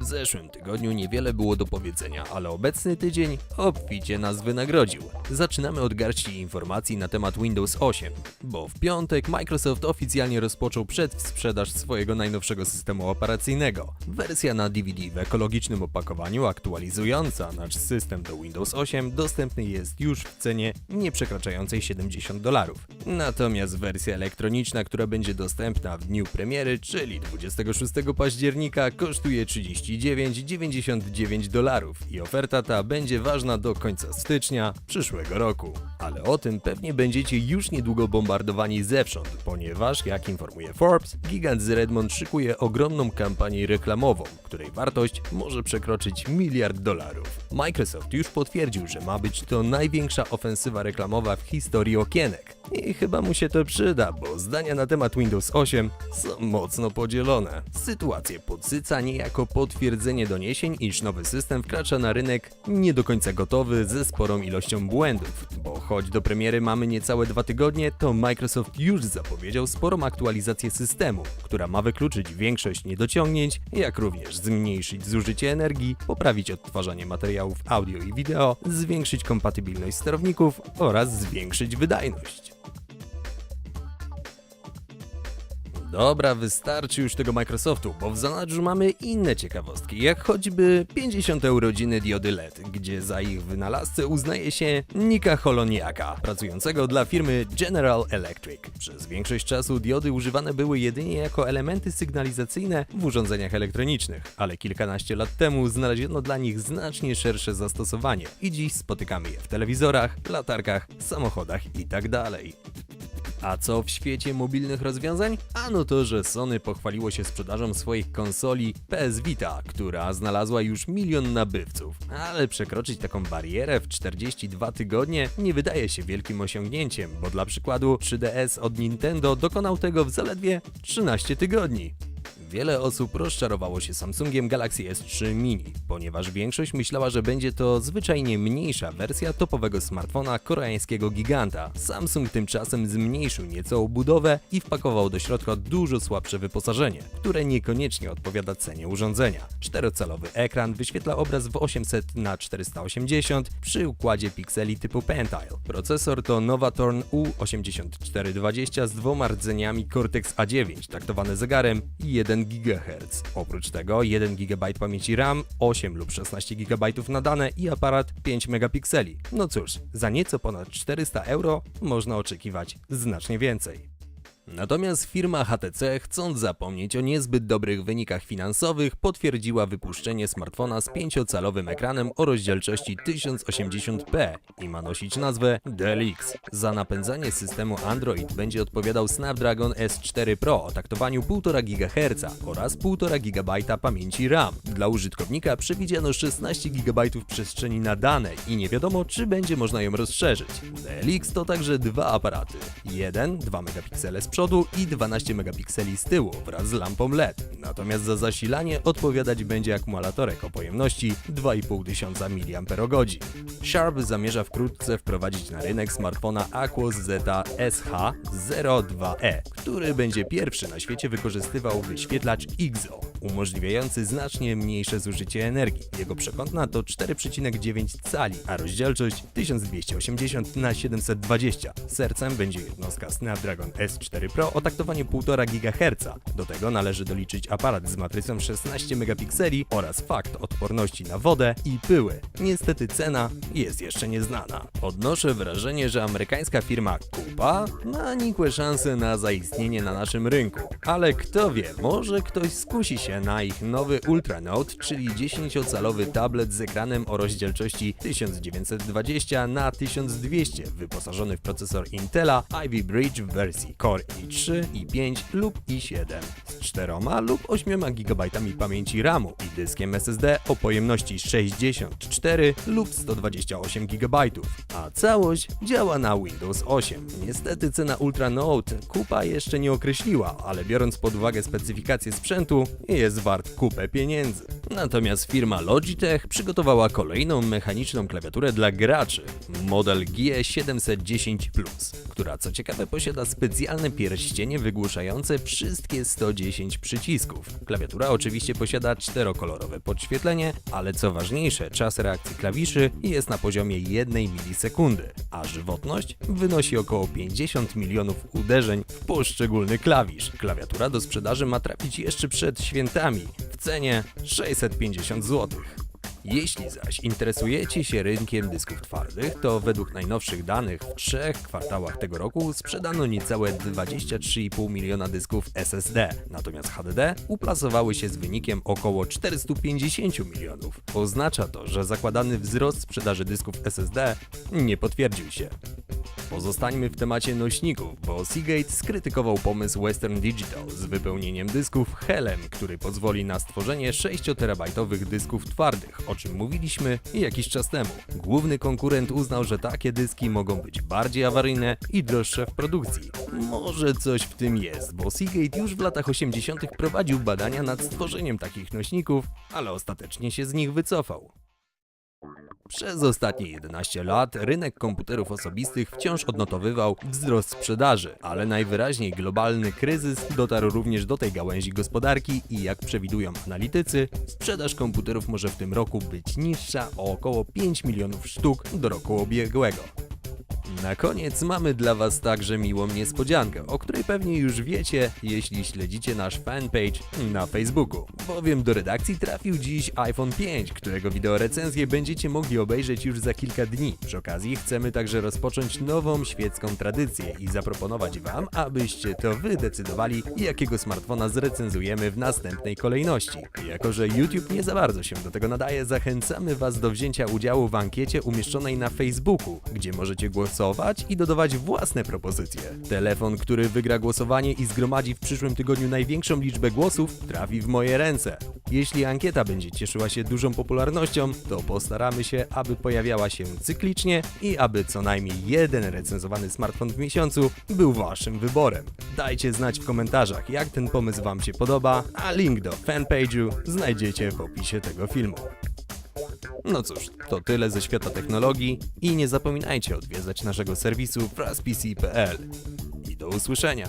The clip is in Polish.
W zeszłym tygodniu niewiele było do powiedzenia, ale obecny tydzień obficie nas wynagrodził. Zaczynamy od garści informacji na temat Windows 8, bo w piątek Microsoft oficjalnie rozpoczął przedsprzedaż swojego najnowszego systemu operacyjnego. Wersja na DVD w ekologicznym opakowaniu aktualizująca nasz system do Windows 8 dostępny jest już w cenie nie przekraczającej 70 dolarów. Natomiast wersja elektroniczna, która będzie dostępna w dniu premiery, czyli 26 października, kosztuje 39,99 dolarów i oferta ta będzie ważna do końca stycznia przyszłego roku. Ale o tym pewnie będziecie już niedługo bombardowani zewsząd, ponieważ, jak informuje Forbes, gigant z Redmond szykuje ogromną kampanię reklamową, której wartość może przekroczyć miliard dolarów. Microsoft już potwierdził, że ma być to największa ofensywa reklamowa w historii okienek. I chyba mu się to przyda, bo zdania na temat Windows 8 są mocno podzielone. Sytuację podsyca niejako potwierdzenie doniesień, iż nowy system wkracza na rynek nie do końca gotowy ze sporą ilością błędów, bo choć do premiery mamy niecałe dwa tygodnie, to Microsoft już zapowiedział sporą aktualizację systemu, która ma wykluczyć większość niedociągnięć, jak również zmniejszyć zużycie energii, poprawić odtwarzanie materiałów audio i wideo, zwiększyć kompatybilność sterowników oraz zwiększyć wydajność. Dobra, wystarczy już tego Microsoftu, bo w zanadrzu mamy inne ciekawostki, jak choćby 50 urodziny diody LED, gdzie za ich wynalazcę uznaje się Nika Holoniaka, pracującego dla firmy General Electric. Przez większość czasu diody używane były jedynie jako elementy sygnalizacyjne w urządzeniach elektronicznych, ale kilkanaście lat temu znaleziono dla nich znacznie szersze zastosowanie i dziś spotykamy je w telewizorach, latarkach, samochodach itd. A co w świecie mobilnych rozwiązań? Ano to, że Sony pochwaliło się sprzedażą swoich konsoli PS Vita, która znalazła już milion nabywców. Ale przekroczyć taką barierę w 42 tygodnie nie wydaje się wielkim osiągnięciem, bo dla przykładu 3DS od Nintendo dokonał tego w zaledwie 13 tygodni. Wiele osób rozczarowało się Samsungiem Galaxy S3 Mini, ponieważ większość myślała, że będzie to zwyczajnie mniejsza wersja topowego smartfona koreańskiego giganta. Samsung tymczasem zmniejszył nieco obudowę i wpakował do środka dużo słabsze wyposażenie, które niekoniecznie odpowiada cenie urządzenia. Czterocalowy ekran wyświetla obraz w 800 na 480 przy układzie pikseli typu Pentile. Procesor to Novatorn U8420 z dwoma rdzeniami Cortex A9 taktowane zegarem i 1 GHz. Oprócz tego 1 GB pamięci RAM, 8 lub 16 GB na dane i aparat 5 megapikseli. No cóż, za nieco ponad 400 euro można oczekiwać znacznie więcej. Natomiast firma HTC, chcąc zapomnieć o niezbyt dobrych wynikach finansowych, potwierdziła wypuszczenie smartfona z 5-calowym ekranem o rozdzielczości 1080p i ma nosić nazwę Dell X. Za napędzanie systemu Android będzie odpowiadał Snapdragon S4 Pro o taktowaniu 1,5 GHz oraz 1,5 GB pamięci RAM. Dla użytkownika przewidziano 16 GB przestrzeni na dane i nie wiadomo, czy będzie można ją rozszerzyć. Dell X to także dwa aparaty. Jeden 2 megapiksele z przodu i 12 megapikseli z tyłu wraz z lampą LED. Natomiast za zasilanie odpowiadać będzie akumulatorek o pojemności 2500 mAh. Sharp zamierza wkrótce wprowadzić na rynek smartfona Aquos Zeta SH02e, który będzie pierwszy na świecie wykorzystywał wyświetlacz IGZO, umożliwiający znacznie mniejsze zużycie energii. Jego przekątna to 4,9 cali, a rozdzielczość 1280 na 720. Sercem będzie jednostka Snapdragon S4 Pro o taktowaniu 1,5 GHz. Do tego należy doliczyć aparat z matrycą 16 megapikseli oraz fakt odporności na wodę i pyły. Niestety cena jest jeszcze nieznana. Odnoszę wrażenie, że amerykańska firma Kupa ma nikłe szanse na zaistnienie na naszym rynku. Ale kto wie, może ktoś skusi się na ich nowy Ultra Note, czyli 10-calowy tablet z ekranem o rozdzielczości 1920 na 1200 wyposażony w procesor Intela Ivy Bridge w wersji Core i3, i5 lub i7 z 4 lub 8 GB pamięci RAMu i dyskiem SSD o pojemności 64 lub 128 GB, a całość działa na Windows 8. Niestety cena Ultra Note kupa jeszcze nie określiła, ale biorąc pod uwagę specyfikację sprzętu, jest wart kupę pieniędzy. Natomiast firma Logitech przygotowała kolejną mechaniczną klawiaturę dla graczy, model G710 Plus, która co ciekawe posiada specjalne pierścienie wygłuszające wszystkie 110 przycisków. Klawiatura oczywiście posiada czterokolorowe podświetlenie, ale co ważniejsze, czas reakcji klawiszy jest na poziomie 1 milisekundy, a żywotność wynosi około 50 milionów uderzeń w poszczególny klawisz. Klawiatura do sprzedaży ma trafić jeszcze przed świętami cenie 650 zł. Jeśli zaś interesujecie się rynkiem dysków twardych, to według najnowszych danych w trzech kwartałach tego roku sprzedano niecałe 23,5 miliona dysków SSD, natomiast HDD uplasowały się z wynikiem około 450 milionów. Oznacza to, że zakładany wzrost sprzedaży dysków SSD nie potwierdził się. Pozostańmy w temacie nośników, bo Seagate skrytykował pomysł Western Digital z wypełnieniem dysków Helem, który pozwoli na stworzenie 6-terabajtowych dysków twardych, o czym mówiliśmy jakiś czas temu. Główny konkurent uznał, że takie dyski mogą być bardziej awaryjne i droższe w produkcji. Może coś w tym jest, bo Seagate już w latach 80. prowadził badania nad stworzeniem takich nośników, ale ostatecznie się z nich wycofał. Przez ostatnie 11 lat rynek komputerów osobistych wciąż odnotowywał wzrost sprzedaży, ale najwyraźniej globalny kryzys dotarł również do tej gałęzi gospodarki i jak przewidują analitycy, sprzedaż komputerów może w tym roku być niższa o około 5 milionów sztuk do roku ubiegłego. Na koniec mamy dla Was także miłą niespodziankę, o której pewnie już wiecie, jeśli śledzicie nasz fanpage na Facebooku. Bowiem do redakcji trafił dziś iPhone 5, którego wideorecenzję będziecie mogli obejrzeć już za kilka dni. Przy okazji chcemy także rozpocząć nową świecką tradycję i zaproponować Wam, abyście to Wy decydowali, jakiego smartfona zrecenzujemy w następnej kolejności. Jako, że YouTube nie za bardzo się do tego nadaje, zachęcamy Was do wzięcia udziału w ankiecie umieszczonej na Facebooku, gdzie możecie głosować i dodawać własne propozycje. Telefon, który wygra głosowanie i zgromadzi w przyszłym tygodniu największą liczbę głosów, trafi w moje ręce. Jeśli ankieta będzie cieszyła się dużą popularnością, to postaramy się, aby pojawiała się cyklicznie i aby co najmniej jeden recenzowany smartfon w miesiącu był Waszym wyborem. Dajcie znać w komentarzach, jak ten pomysł Wam się podoba, a link do fanpage'u znajdziecie w opisie tego filmu. No cóż, to tyle ze świata technologii i nie zapominajcie odwiedzać naszego serwisu fraspc.pl. I do usłyszenia!